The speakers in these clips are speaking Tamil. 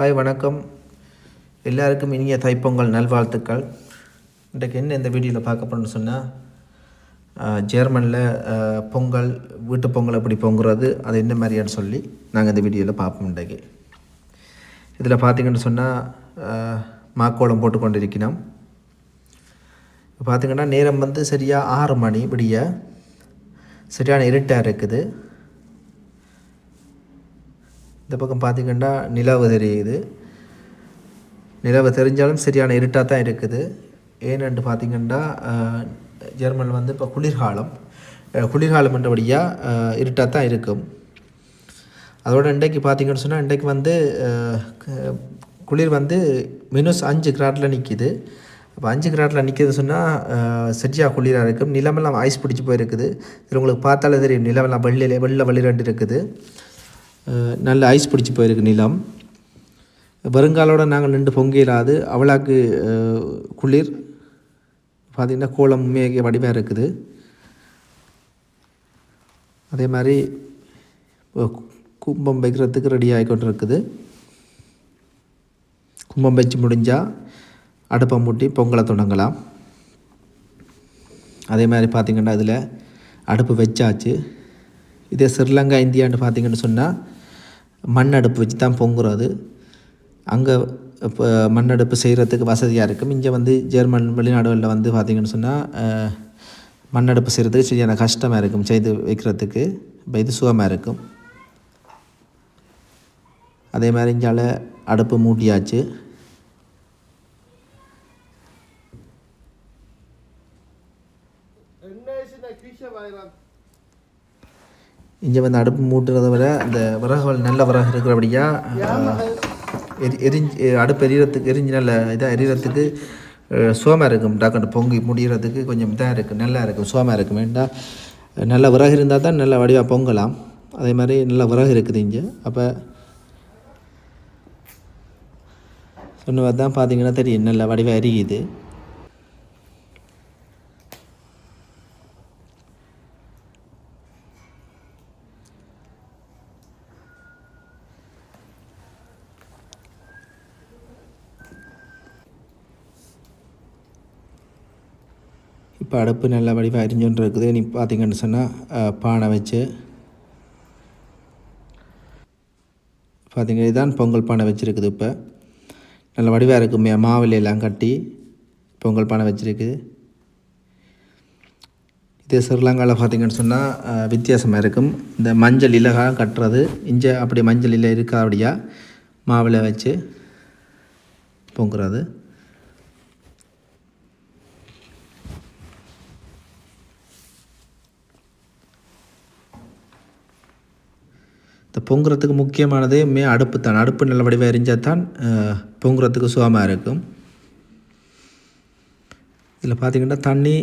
ஹாய் வணக்கம். எல்லாருக்கும் இனிய தைப்பொங்கல் நல்வாழ்த்துக்கள். இன்றைக்கு என்ன இந்த வீடியோவில் பார்க்க போகிறோம்னு சொன்னால் ஜெர்மனில் பொங்கல் வீட்டு பொங்கல் எப்படி பொங்குறது அது என்ன மாதிரியான்னு சொல்லி நாங்கள் இந்த வீடியோவில் பார்ப்போம் இன்றைக்கு. இதில் பார்த்தீங்கன்னு சொன்னால் மாக்கோளம் போட்டு கொண்டிருக்கிறோம். பார்த்திங்கன்னா பார்த்தீங்கன்னா நேரம் வந்து சரியாக ஆறு மணி விடிய சரியான இருட்டாக இருக்குது. இந்த பக்கம் பார்த்திங்கன்னா நிலவு தெரியுது. நிலவு தெரிஞ்சாலும் சரியான இருட்டாக தான் இருக்குது. ஏனென்று பார்த்திங்கன்னா ஜெர்மன் வந்து இப்போ குளிர்காலம். குளிர்காலம் என்றபடியாக இருட்டாக தான் இருக்கும். அதோட இன்றைக்கு பார்த்தீங்கன்னு சொன்னால் இன்றைக்கு வந்து குளிர் வந்து மினஸ் அஞ்சு கிராட்டில் நிற்கிது இப்போ அஞ்சு கிராட்டில் நிற்கிது சொன்னால் சரியாக குளிராக இருக்கும். நிலமெல்லாம் ஐஸ் பிடிச்சி போயிருக்குது. இது உங்களுக்கு பார்த்தாலே தெரியும். நிலமெல்லாம் வெள்ளையில வெள்ளை வெளிரண்டு இருக்குது. நல்ல ஐஸ் பிடிச்சி போயிருக்கு நிலம். வருங்காலோட நாங்கள் நின்று பொங்கிடாது அவளாக்கு குளிர். பார்த்திங்கன்னா கோலம் மேக வடிவாக இருக்குது. அதே மாதிரி கும்பம் வைக்கிறதுக்கு ரெடி ஆகிக்கொண்டு கும்பம் வச்சு முடிஞ்சால் அடுப்பை மூட்டி பொங்கலை தொடங்கலாம். அதே மாதிரி பார்த்திங்கன்னா அதில் அடுப்பு வச்சாச்சு. இதே ஸ்ரீலங்கா இந்தியான்னு பார்த்தீங்கன்னு சொன்னால் மண் அடுப்பு வச்சு தான் பொங்குறது அங்கே இப்போ மண் அடுப்பு செய்கிறதுக்கு வசதியாக இருக்கும் இங்கே வந்து ஜெர்மன் வெளிநாடுகளில் வந்து பார்த்திங்கன்னு சொன்னால் மண் அடுப்பு செய்கிறதுக்கு சரியான கஷ்டமாக இருக்கும் செய்து வைக்கிறதுக்கு. இப்போ இது சுகமாக இருக்கும். அதே மாதிரி இங்கால அடுப்பு மூட்டியாச்சு இங்கே வந்து அடுப்பு மூட்டுறத விட அந்த விறகுகள் நல்ல விறகு இருக்கிறபடியாக எரி எரிஞ்சு அடுப்பு எரியறதுக்கு எரிஞ்சு நல்ல இதாக எரியறதுக்கு சோமாக இருக்கும். டாக்டர் பொங்கி முடிகிறதுக்கு கொஞ்சம் இதாக இருக்குது நல்லா இருக்கும் சோமாக இருக்கும். வேண்டாம் நல்ல விறகு இருந்தால் தான் நல்ல வடிவாக பொங்கலாம். அதே மாதிரி நல்ல விறகு இருக்குது இங்கே. அப்போ சொன்னவர் தான் பார்த்தீங்கன்னா தெரியும் நல்ல வடிவாக எரியுது. இப்போ அடுப்பு நல்ல வடிவாக எரிஞ்சுன்னு இருக்குது. நீ பார்த்தீங்கன்னு சொன்னால் பானை வச்சு. பார்த்தீங்க இதுதான் பொங்கல் பானை வச்சுருக்குது இப்போ. நல்ல வடிவாக இருக்குமே மாவிலையெல்லாம் கட்டி பொங்கல் பானை வச்சுருக்குது இதே ஸ்ரீலங்காவில் பார்த்தீங்கன்னு சொன்னால் வித்தியாசமாக இருக்கும். இந்த மஞ்சள் இலகா கட்டுறது. இங்கே அப்படி மஞ்சள் இலை இருக்கா அப்படியா? மாவில் வச்சு பொங்குறது. இந்த பொங்குறதுக்கு முக்கியமானதே மே அடுப்பு தான் அடுப்பு நல்ல வடிவாக எரிஞ்சால் தான் பொங்குறதுக்கு சுகமாக இருக்கும். இதில் பார்த்தீங்கன்னா தண்ணி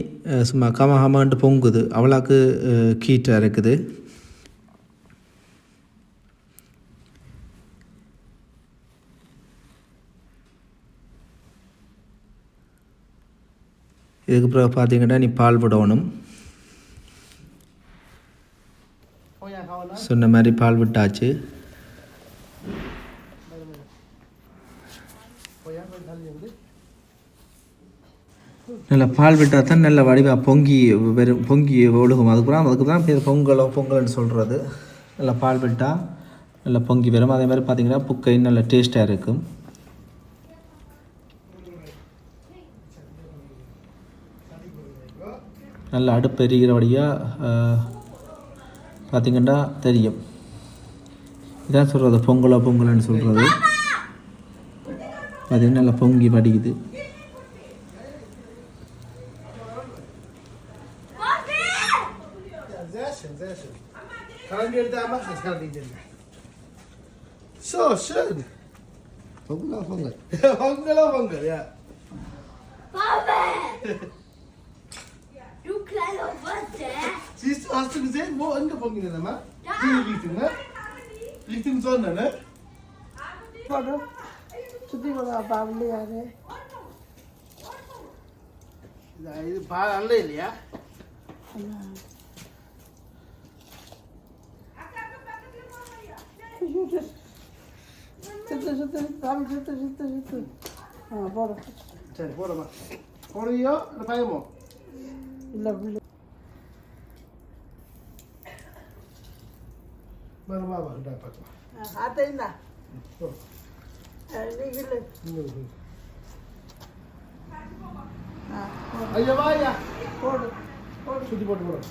சும்மா கமகமான்ட்டு பொங்குது. அவ்வளோக்கு கீட்டாக இருக்குது. இதுக்கு பிறகு பார்த்தீங்கன்னா நீ பால் விடணும். சொன்ன மாதிரி பால் விட்டாச்சு. நல்லா பால் விட்டால் தான் நல்ல வடிவாக பொங்கி வெறும் பொங்கி ஒழுகும். அதுக்கப்புறம் அதுக்கு தான் பேர் பொங்கலோ பொங்கல்னு சொல்கிறது நல்லா பால் விட்டால் நல்லா பொங்கி வரும் அதே மாதிரி பார்த்திங்கன்னா புக்கை நல்ல டேஸ்ட்டாக இருக்கும். நல்ல அடுப்பு எரிகிறபடியாக பார்த்தீங்கன்னா தெரியும். இதான் சொல்கிறது பொங்கலோ பொங்கல்னு சொல்கிறது பார்த்தீங்கன்னா நல்லா பொங்கி வடிக்குது Sehr schön. Kann wir da machen, Watte! Siehst du, hast du gesehen, wo angefangen ist, Mann? Ja. Die Richtung, ne? Richtung Sonne, ne? Pardon? சுத்தி கொள்ள பாவலே யாரு இது பால் அல்ல இல்லையா சுத்தி சுத்து சாமி சுத்து சுத்து சுத்து ஆ போடும் சரி போடுமா போடுவியோ இல்லை பயமோ இல்லை பிள்ளை வரும் வா வா பார்க்கலாம் ஆத்தையுந்தா போடு நீங்களே இன்னொரு ஆ ஐயா வா ஐயா போடு சுற்றி போட்டு போடு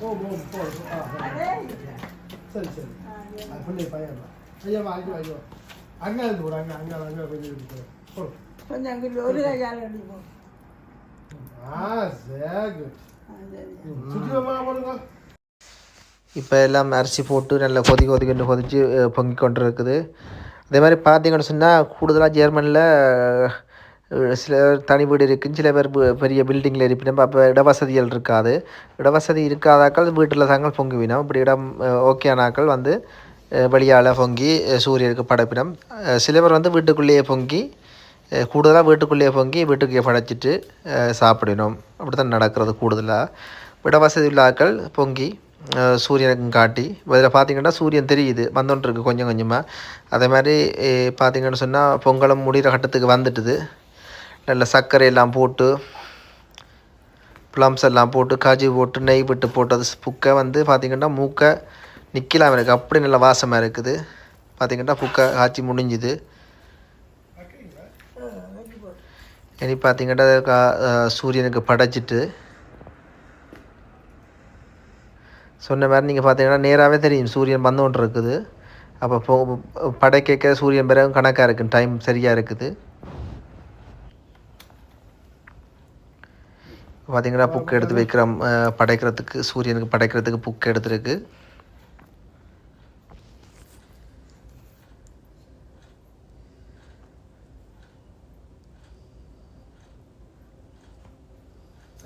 ஓ ஓ போ ஆ ஆ. சரி சரி அது பண்ணி பையன் ஐயா வா ஐயோ ஐயோ அங்கே இருந்து போடு அங்கே அங்கே அங்கே கொஞ்சம் அங்கே ஒரு கையால் அடி போடும் ஆ சரி சுற்றி போடுங்க இப்போ எல்லாம் அரிசி போட்டு நல்லா கொதி கொதிக்கொண்டு கொதித்து பொங்கி கொண்டு இருக்குது அதே மாதிரி பார்த்தீங்கன்னு சொன்னால் கூடுதலாக ஜெர்மனியில் சில தனி வீடு இருக்குன்னு சில பேர் பெரிய பில்டிங்கில் இருப்பினும் அப்போ இடவசதிகள் இருக்காது. இடவசதி இருக்காதாக்கள் வீட்டில் தாங்கள் பொங்குவினோம். இப்படி இடம் ஓகேனாக்கள் வந்து வெளியால் பொங்கி சூரியனுக்கு படைப்பினம். சில பேர் வந்து வீட்டுக்குள்ளேயே பொங்கி கூடுதலாக வீட்டுக்குள்ளேயே பொங்கி வீட்டுக்கு படைச்சிட்டு சாப்பிடணும். அப்படி தான் நடக்கிறது கூடுதலாக இடவசதி வசதி உள்ள ஆட்கள் பொங்கி சூரியனுக்கும் காட்டி. இதில் பார்த்திங்கன்னா சூரியன் தெரியுது வந்துட்டுருக்கு கொஞ்சம் கொஞ்சமாக அதே மாதிரி பார்த்திங்கன்னு சொன்னால் பொங்கலும் முடிகிற கட்டத்துக்கு வந்துட்டுது. நல்ல சர்க்கரை எல்லாம் போட்டு ப்ளம்ஸ் எல்லாம் போட்டு காஜி போட்டு நெய் விட்டு போட்டது புக்கை வந்து பார்த்திங்கன்னா மூக்கை நிற்கலாம் இருக்குது அப்படி நல்ல வாசமாக இருக்குது. பார்த்திங்கன்னா புக்கை காய்ச்சி முடிஞ்சுது. இனி பார்த்தீங்கன்னா சூரியனுக்கு படைச்சிட்டு சொன்ன மாதிரி நீங்கள் பார்த்தீங்கன்னா நேராகவே தெரியும். சூரியன் வந்து இருக்குது அப்போ போ படைக்க சூரியன் பிறகு கணக்காக இருக்குது டைம் சரியாக இருக்குது. பார்த்தீங்கன்னா புக்கு எடுத்து வைக்கிறோம் அஹ் படைக்கிறதுக்கு சூரியனுக்கு படைக்கிறதுக்கு புக்கு எடுத்துருக்கு.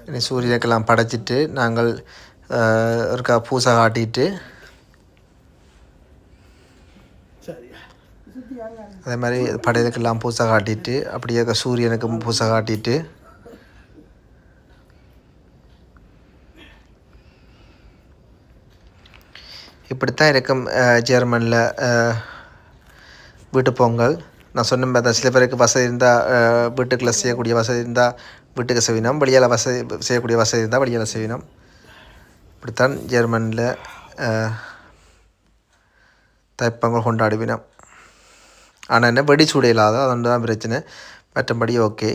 இனி சூரியனுக்கெல்லாம் படைச்சிட்டு நாங்கள் இருக்கா பூசை காட்டிட்டு. அதே மாதிரி படையலுக்கெல்லாம் பூசை காட்டிட்டு அப்படியே சூரியனுக்கும் பூசை காட்டிட்டு. இப்படித்தான் இருக்கும் ஜெர்மனில் வீட்டு பொங்கல். நான் சொன்ன மாதிரி சில பேருக்கு வசதி இருந்தால் வீட்டுக்குள்ளே செய்யக்கூடிய வசதி இருந்தால் வீட்டுக்கு செய்வினோம் வெளியால் வசதி செய்யக்கூடிய வசதி இருந்தால் வெளியால் செய்வினோம் இப்படித்தான் ஜெர்மனியில் தைப்பங்கள் கொண்டாடுவினோம் ஆனால் என்ன வெடி சூடு இல்லாத அதுதான் பிரச்சனை மற்றபடி ஓகே